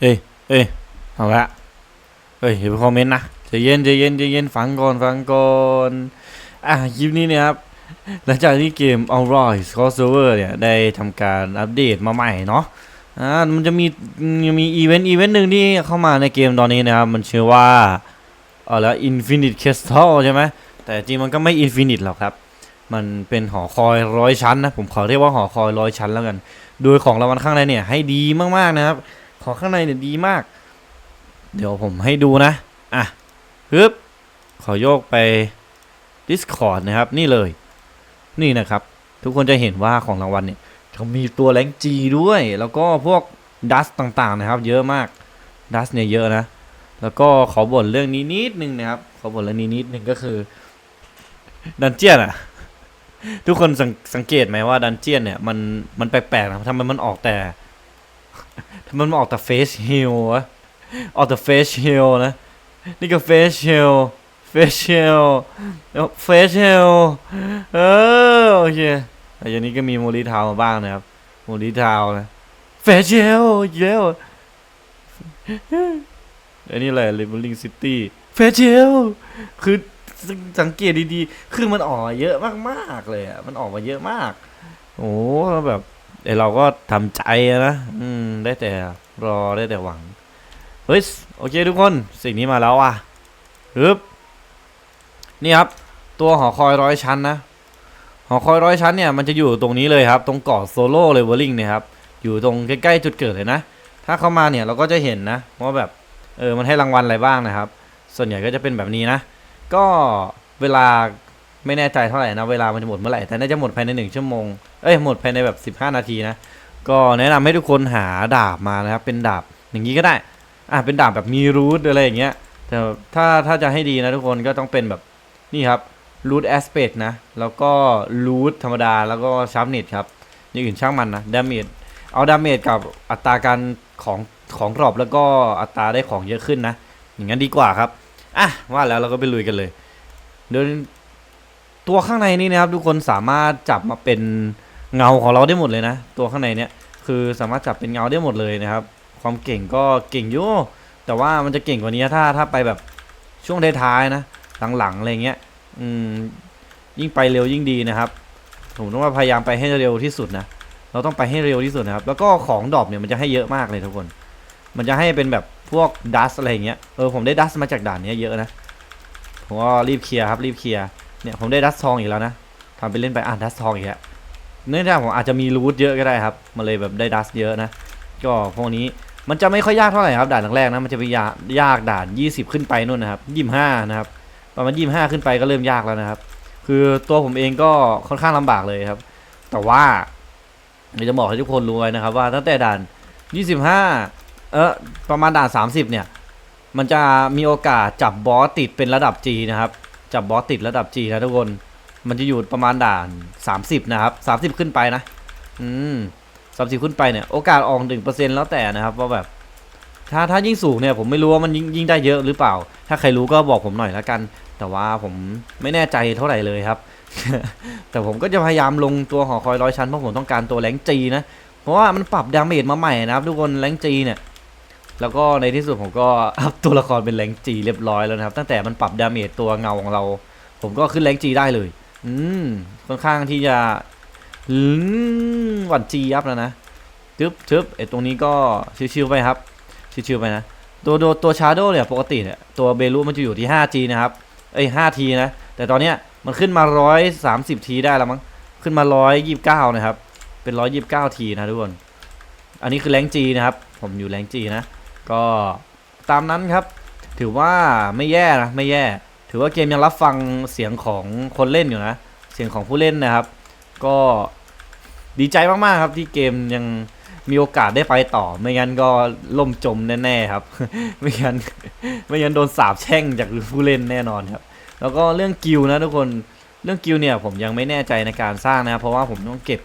เอ้ยเอ้ยเอาละเอ้ยอย่าไปคอมเมนต์นะใจเย็นใจเย็นใจเย็นฟังก่อนฟังก่อนอะคลิปนี้เนี่ยครับหลังจากที่เกม All Rise Crossover เนี่ย ได้ทำการอัปเดตมาใหม่เนาะอ่ามันจะมีมีอีเวนต์อีเวนต์หนึ่งที่เข้ามาในเกมตอนนี้นะครับ มันชื่อว่าเออแล้ว Infinite Castle ใช่ไหมแต่จริงมันก็ไม่ Infinite หรอกครับ มันเป็นหอคอยร้อยชั้นนะ ผมขอเรียกว่าหอคอยร้อยชั้นแล้วกัน โดยของรางวัลข้างในเนี่ยให้ดีมากๆนะครับ ของข้างในเนี่ยดีมาก เดี๋ยวผมให้ดูนะ อะปึ๊บขอโยกไป Discord นะครับ นี่เลย นี่นะครับ ทุกคนจะเห็นว่าของรางวัลเนี่ยเขามีตัวแรงจีด้วย แล้วก็พวกดัสต่างๆนะครับ เยอะมากดัสเนี่ยเยอะนะ แล้วก็ขอบ่นเรื่องนี้นิดนึงนะครับ ขอบ่นเรื่องนี้นิดนึงก็คือดันเจียนอะทุกคนสังสังเกตไหมว่าดันเจียนเนี่ยมันมันแปลกๆนะทำไมมันออกแต่ ทำไมมันออกแต่เฟสฮิลวะ ออกแต่เฟสฮิลนะ นี่ก็เฟสฮิลเฟสฮิลเฟสฮิลเออโอเคแต่อย่างนี้ก็มีโมลิทาวมาบ้างนะครับ โมลิทาวนะ เฟสฮิลเยอะอันนี้อะไรเลเวลลิงซิตี้ เฟสฮิลคือสังเกตดีๆ คือมันออกเยอะมากๆเลยอะ มันออกมาเยอะมาก โอ้แบบ แต่เราก็ทำใจนะอืมได้แต่รอได้แต่หวังเฮ้ยโอเคทุกคนสิ่งนี้มาแล้วอะฮึบนี่ครับ ตัวหอคอยร้อยชั้นนะหอคอยร้อยชั้นเนี่ยมันจะอยู่ตรงนี้เลยครับ ตรงเกาะโซโล่เลเวลลิ่งเนี่ยครับอยู่ตรงใกล้ๆจุดเกิดเลยนะ ถ้าเข้ามาเนี่ยเราก็จะเห็นนะว่าแบบเออมันให้รางวัลอะไรบ้างนะครับ ส่วนใหญ่ก็จะเป็นแบบนี้นะ ก็เวลาไม่แน่ใจเท่าไหร่นะเวลามันจะหมดเมื่อไหร่แต่น่าจะหมดภายในหนึ่งชั่วโมง เอ้ยหมดภายในแบบ 15 นาทีนะ ก็แนะนำให้ทุกคนหาดาบมานะครับ เป็นดาบอย่างนี้ก็ได้ อะเป็นดาบแบบมีรูทอะไรอย่างเงี้ย แต่ถ้าถ้าจะให้ดีนะทุกคนก็ต้องเป็นแบบนี่ครับรูทแอสเปกนะ แล้วก็รูทธรรมดาแล้วก็ชาร์ปเนตครับอย่างอื่นช่างมันนะดาเมจเอาดาเมจกับอัตราการของของกรอบแล้วก็อัตราได้ของเยอะขึ้นนะ อย่างนั้นดีกว่าครับ อะว่าแล้วเราก็ไปลุยกันเลยโดยตัวข้างในนี่นะครับ ทุกคนสามารถจับมาเป็น เงาของเราได้หมดเลยนะ ตัวข้างในเนี่ยคือสามารถจับเป็นเงาได้หมดเลยนะครับ ความเก่งก็เก่งอยู่แต่ว่ามันจะเก่งกว่านี้ถ้าถ้าไปแบบช่วงท้ายๆนะ หลังๆอะไรเงี้ยอืมยิ่งไปเร็วยิ่งดีนะครับผมต้องว่าพยายามไปให้เร็วที่สุดนะเราต้องไปให้เร็วที่สุดนะครับ แล้วก็ของดรอปเนี่ยมันจะให้เยอะมากเลยทุกคน มันจะให้เป็นแบบพวกดัสอะไรเงี้ยเออผมได้ดัสมาจากด่านเนี้ยเยอะนะผมก็รีบเคลียร์ครับรีบเคลียร์เนี่ยผมได้ดัสทองอีกแล้วนะทำไปเล่นไปอ่านดัสทองอีกแล้ว เนื่องจากผมอาจจะมีรูทเยอะก็ได้ครับมันเลยแบบได้ดัสเยอะนะ ก็พวกนี้มันจะไม่ค่อยยากเท่าไหร่ครับด่านแรกนะมันจะไปยากยากด่าน 20 ขึ้นไปนู่นนะครับ25นะครับประมาณ25 ขึ้นไปก็เริ่มยากแล้วนะครับ คือตัวผมเองก็ค่อนข้างลำบากเลยครับ แต่ว่าเดี๋ยวจะบอกให้ทุกคนรู้ไว้นะครับ ว่าตั้งแต่ด่าน 25 เออประมาณด่าน 30 เนี่ย มันจะมีโอกาสจับบอสติดเป็นระดับ G นะครับ จับบอสติดระดับ G นะทุกคน มันจะอยู่ประมาณด่าน 30 นะครับ 30 ขึ้นไปนะ อืม30ขึ้นไปเนี่ยโอกาสออก1%แล้วแต่นะครับว่าแบบ ถ้าถ้ายิ่งสูงเนี่ยผมไม่รู้ว่ามันยิ่งยิ่งได้เยอะหรือเปล่า ถ้าใครรู้ก็บอกผมหน่อยละกัน แต่ว่าผมไม่แน่ใจเท่าไหร่เลยครับ แต่ผมก็จะพยายามลงตัวหอคอยร้อยชั้นเพราะผมต้องการตัวแรงจีนะ เพราะว่ามันปรับดาเมจมาใหม่นะครับ ทุกคนแรงจีเนี่ย แล้วก็ในที่สุดผมก็อัพตัวละครเป็นแรงจีเรียบร้อยแล้วนะครับ ตั้งแต่มันปรับดาเมจตัวเงาของเรา ผมก็ขึ้นแรงจีได้เลย อืมค่อนข้างที่จะหวั่นจียับแล้วนะทึบทึบไอตรงนี้ก็ชิวๆไปครับ ชิวๆไปนะ ตัวตัวตัวชาร์โดเนี่ยปกติเนี่ยตัวเบลูมันจะอยู่ที่ 5G นะครับ เอ้ย 5T นะ แต่ตอนเนี้ยมันขึ้นมา 130ทีได้แล้วมั้ง ขึ้นมา 129 นะครับ เป็น 129ทีนะทุกคน อันนี้คือแรงจีนะครับ ผมอยู่แรงจีนะ ก็ตามนั้นครับ ถือว่าไม่แย่นะ ไม่แย่ ถือว่าเกมยังรับฟังเสียงของคนเล่นอยู่นะ เสียงของผู้เล่นนะครับ ก็ดีใจมากๆครับที่เกมยังมีโอกาสได้ไปต่อ ไม่งั้นก็ล่มจมแน่ๆครับ ไม่งั้นไม่งั้นโดนสาบแช่งจากผู้เล่นแน่นอนครับ แล้วก็เรื่องกิลนะทุกคนเรื่องกิลเนี่ยผมยังไม่แน่ใจในการสร้างนะเพราะว่าผมต้องเก็บ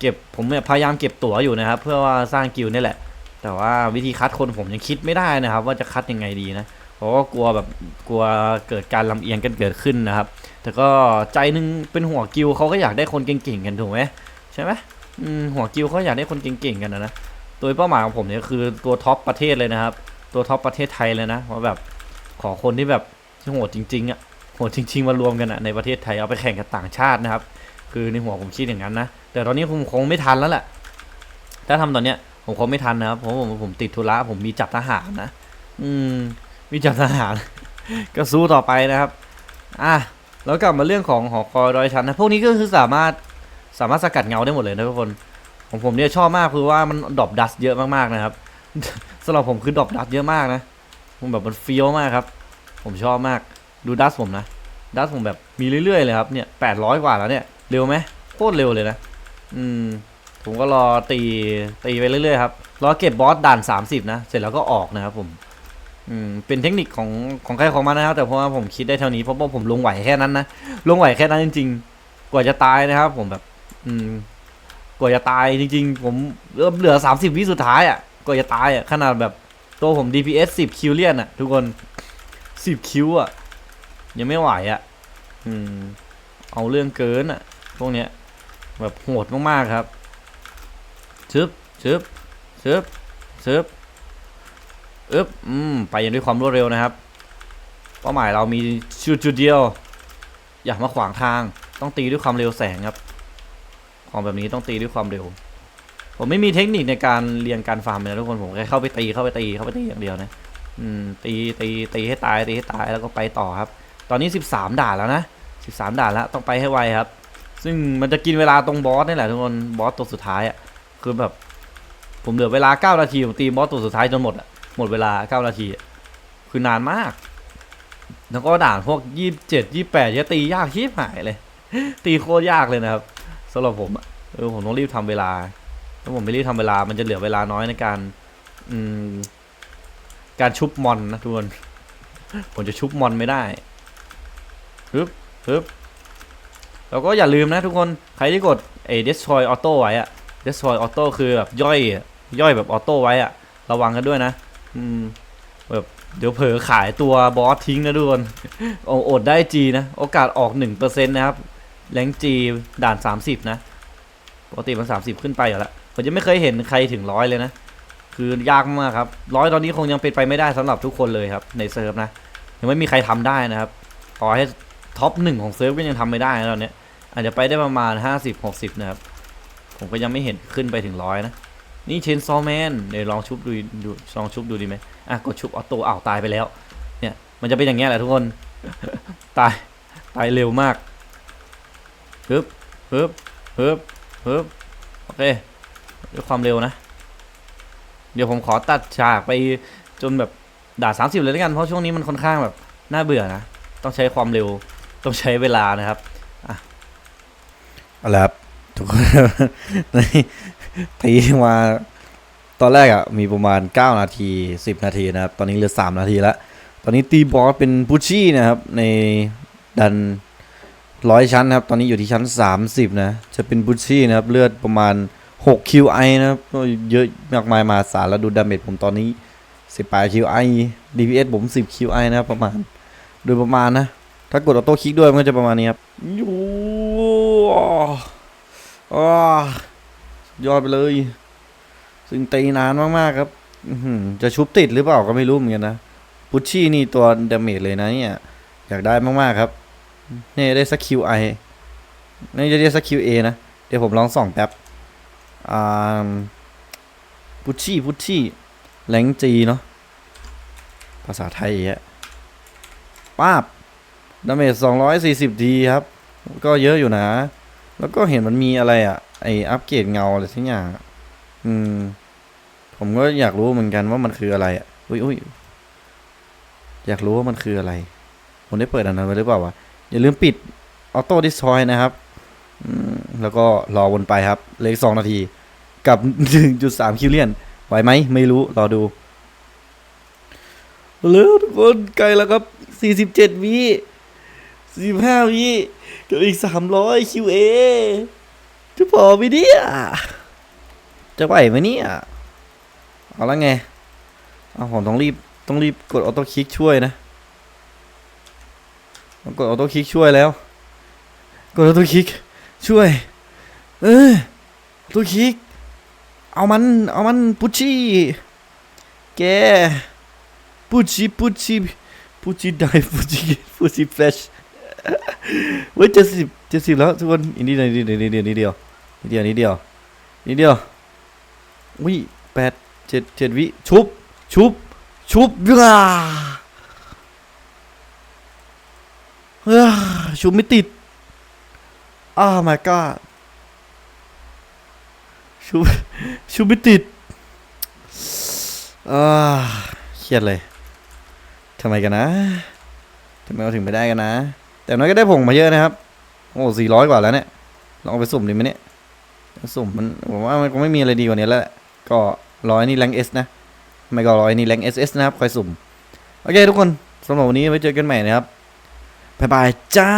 เก็บผมเนี่ยพยายามเก็บตั๋วอยู่นะครับ เพื่อว่าสร้างกิลนี่แหละ แต่ว่าวิธีคัดคนผมยังคิดไม่ได้นะครับ ว่าจะคัดยังไงดีนะ เพราะว่ากลัวแบบกลัวเกิดการลำเอียงกันเกิดขึ้นนะครับ แต่ก็ใจหนึงเป็นหัวกิลเขาก็อยากได้คนเก่งๆกันถูกไหมใช่ไหมหัวกิลเขาอยากได้คนเก่งๆกันนะนะโดยเป้าหมายของผมเนี่ยคือตัวท็อปประเทศเลยนะครับ ตัวท็อปประเทศไทยเลยนะว่าแบบขอคนที่แบบโหดจริงๆอะโหดจริง ๆ มารวมกันอะในประเทศไทยเอาไปแข่งกับต่างชาตินะครับ คือในหัวผมคิดอย่างนั้นนะแต่ตอนนี้ผมคงไม่ทันแล้วแหละถ้าทำตอนเนี้ยผมคงไม่ทันนะครับเพราะผมผมติดธุระผมมีจับทหารนะ อืม มีจับทหาร ก็สู้ต่อไปนะครับอะแล้วกลับมาเรื่องของหอคอยร้อยชั้นนะพวกนี้ก็คือสามารถสามารถสกัดเงาได้หมดเลยนะทุกคนของผมเนี่ยชอบมากคือว่ามันดรอปดัสเยอะมากๆนะครับสำหรับผมคือดรอปดัสเยอะมากนะผมแบบมันเฟี้ยวมากครับ ผมชอบมากดูดัสผมนะดัสผมแบบมีเรื่อยๆเลยครับเนี่ยแปดร้อยกว่าแล้วเนี่ยเร็วไหมโคตรเร็วเลยนะอืมผมก็รอตีตีไปเรื่อยๆครับรอเก็บบอสด่าน 30 นะ เสร็จแล้วก็ออกนะครับผม อืมเป็นเทคนิคของของใครของมันนะครับ แต่เพราะว่าผมคิดได้เท่านี้เพราะว่าผมลงไหวแค่นั้นนะลงไหวแค่นั้นจริง ๆ กว่าจะตายนะครับ ผมแบบ อืมกว่าจะตายจริง ๆ ผมเริ่มเหลือ30วิสุดท้ายอะกว่าจะตายอะขนาดแบบตัวผม DPS 10คิวเลียนอะ ทุกคน10คิวอะ ยังไม่ไหวอะ อืม เอาเรื่องเกินอะ พวกเนี้ย แบบโหดมากๆครับชึบชึบชึบชึบ อึบอืมไปยังด้วยความรวดเร็วนะครับ เป้าหมายเรามีชุดจุดเดียว อย่ามาขวางทาง ต้องตีด้วยความเร็วแสงครับ ของแบบนี้ต้องตีด้วยความเร็ว ผมไม่มีเทคนิคในการเรียนการฟาร์มเลยทุกคนผมแค่เข้าไปตีเข้าไปตีเข้าไปตีอย่างเดียวนะอืมตีตีตีให้ตายตีให้ตายแล้วก็ไปต่อครับ ตอนนี้ 13 ด่านแล้วนะ 13 ด่านแล้วต้องไปให้ไวครับ ซึ่งมันจะกินเวลาตรงบอสนี่แหละทุกคนบอสตัวสุดท้ายอะคือแบบผมเหลือเวลา 9 นาทีผมตีบอสตัวสุดท้ายจนหมดอะ หมดเวลา 9 นาที คือนานมาก แล้วก็ด่านพวก 27 28จะตียากชิบหายเลย ตีโคตรยากเลยนะครับสำหรับผมเออผมต้องรีบทำเวลา ถ้าผมไม่รีบทำเวลา มันจะเหลือเวลาน้อยในการ อืม การชุบมอนนะทุกคน ผมจะชุบมอนไม่ได้ฮึบฮึบแล้วก็อย่าลืมนะทุกคน ใครที่กดไอ้ destroy auto ไว้อะ destroy auto คือแบบย่อย ย่อยแบบออโต้ไว้อะ ระวังกันด้วยนะ อืมแบบเดี๋ยวเผลอขายตัวบอสทิ้งนะทุกคนอดได้จีนะ โอกาสออก1%นต์นะครับ แรงจีด่าน30นะ ปกติมัน30ขึ้นไปอยู่แล้วผมจะไม่เคยเห็นใครถึงร้อยเลยนะ คือยากมากครับร้อยตอนนี้คงยังเป็นไปไม่ได้สำหรับทุกคนเลยครับ ในเซิร์ฟนะยังไม่มีใครทำได้นะครับต่อให้ท็อปหนึ่งของเซิร์ฟก็ยังทำไม่ได้นะตอนนี้อาจจะไปได้ประมาณ50 60นะครับ ผมก็ยังไม่เห็นขึ้นไปถึงร้อยนะ นี่เชนซอแมนเดี๋ยวลองชุบดูดูลองชุบดูดีไหมอะกดชุบออโต้อ้าวตายไปแล้ว เนี่ยมันจะเป็นอย่างเงี้ยแหละทุกคน ตายตายเร็วมากฮึบฮึบฮึบฮึบโอเคด้วยความเร็วนะ เดี๋ยวผมขอตัดฉากไปจนแบบด่าสามสิบเลยแล้วกันเพราะช่วงนี้มันค่อนข้างแบบน่าเบื่อนะ ต้องใช้ความเร็วต้องใช้เวลานะครับเอาละครับ ทุกคนตีมา ตอนแรกอะ มีประมาณ 9 นาที 10 นาทีนะครับ ตอนนี้เหลือ 3 นาทีแล้ว ตอนนี้ตีบอสเป็นพุชชี่นะครับ ในดันร้อยชั้นนะครับ ตอนนี้อยู่ที่ชั้น 30 นะ จะเป็นพุชชี่นะครับ เลือดประมาณ 6 QI นะครับก็เยอะมากมายมาศาลแล้วดูดาเมจผมตอนนี้18 QI DPS ผม 10 QI นะครับประมาณ โดยประมาณนะ ถ้ากดออโต้คลิกด้วยมันก็จะประมาณนี้ครับยู อ้ยอดไปเลย ซึ่งตีนานมากๆครับจะชุบติดหรือเปล่าก็ไม่รู้เหมือนกันนะพุชชี่นี่ตัวดาเมจเลยนะเนี่ย อยากได้มากๆครับนี่ได้สักคิวไอนี่จะได้สักคิวเอนะ เดี๋ยวผมลองส่องแป๊บอ่าพุชชี่พุชชี่แรงจีเนาะภาษาไทยอะป้าบดาเมจ240ทีครับ ก็เยอะอยู่นะ แล้วก็เห็นมันมีอะไรอะไออัปเกรดเงาอะไรสักอย่างอืม ผมก็อยากรู้เหมือนกันว่ามันคืออะไรอะอุ้ยอุ้ยอยากรู้ว่ามันคืออะไร ผมได้เปิดอันนั้นไว้หรือเปล่าวะ อย่าลืมปิดออโต้ดิสทอยนะครับอืมแล้วก็รอวนไปครับเหลขสองนาที กับ1.3คิวเลียน ไหวไหม ไม่รู้ รอดู เร็วทุกคนใกลแล้วครับ47วิ 45วิกับอีกสามร้อย QA จะพอไหมเนี่ยจะไหวไหมเนี่ย เอาละไง เอาผมต้องรีบต้องรีบกดออโต้คลิกช่วยนะกดออโต้คลิกช่วยแล้ว กดออโต้คลิกช่วย เออออโต้คลิก เอามัน เอามันปุชชี่แกปุชชี่ปุชชี่ปุชชี่ได้ปุชชี่ปุชชี่แฟช เว้ยเจ็ดสิบเจ็ดสิบแล้วทุกคนอีกนิดเดียวนิดเดียวนิดเดียวนิดเดียวนิดเดียวนิดเดียวนิดเดียววิแปดเจ็ดเจ็ดวิชุบชุบชุบว้าเฮ้ยชุบไม่ติดอ้า my god ชุบชุบไม่ติดอ่าเครียดเลยทำไมกันนะทำไมเราถึงไม่ได้กันนะ แต่น้อยก็ได้ผงมาเยอะนะครับ โอ้สี่ร้อยกว่าแล้วเนี่ย ลองเอาไปสุ่มดิไหมเนี่ย สุ่มมันผมว่ามันคงไม่มีอะไรดีกว่านี้แล้วแหละก็ร้อยนี่แรงเอสนะ ไม่ก็ร้อยนี่แรงเอสเอสนะครับคอยสุ่ม โอเคทุกคนสำหรับวันนี้ไว้เจอกันใหม่นะครับ บ๊ายบายจ้า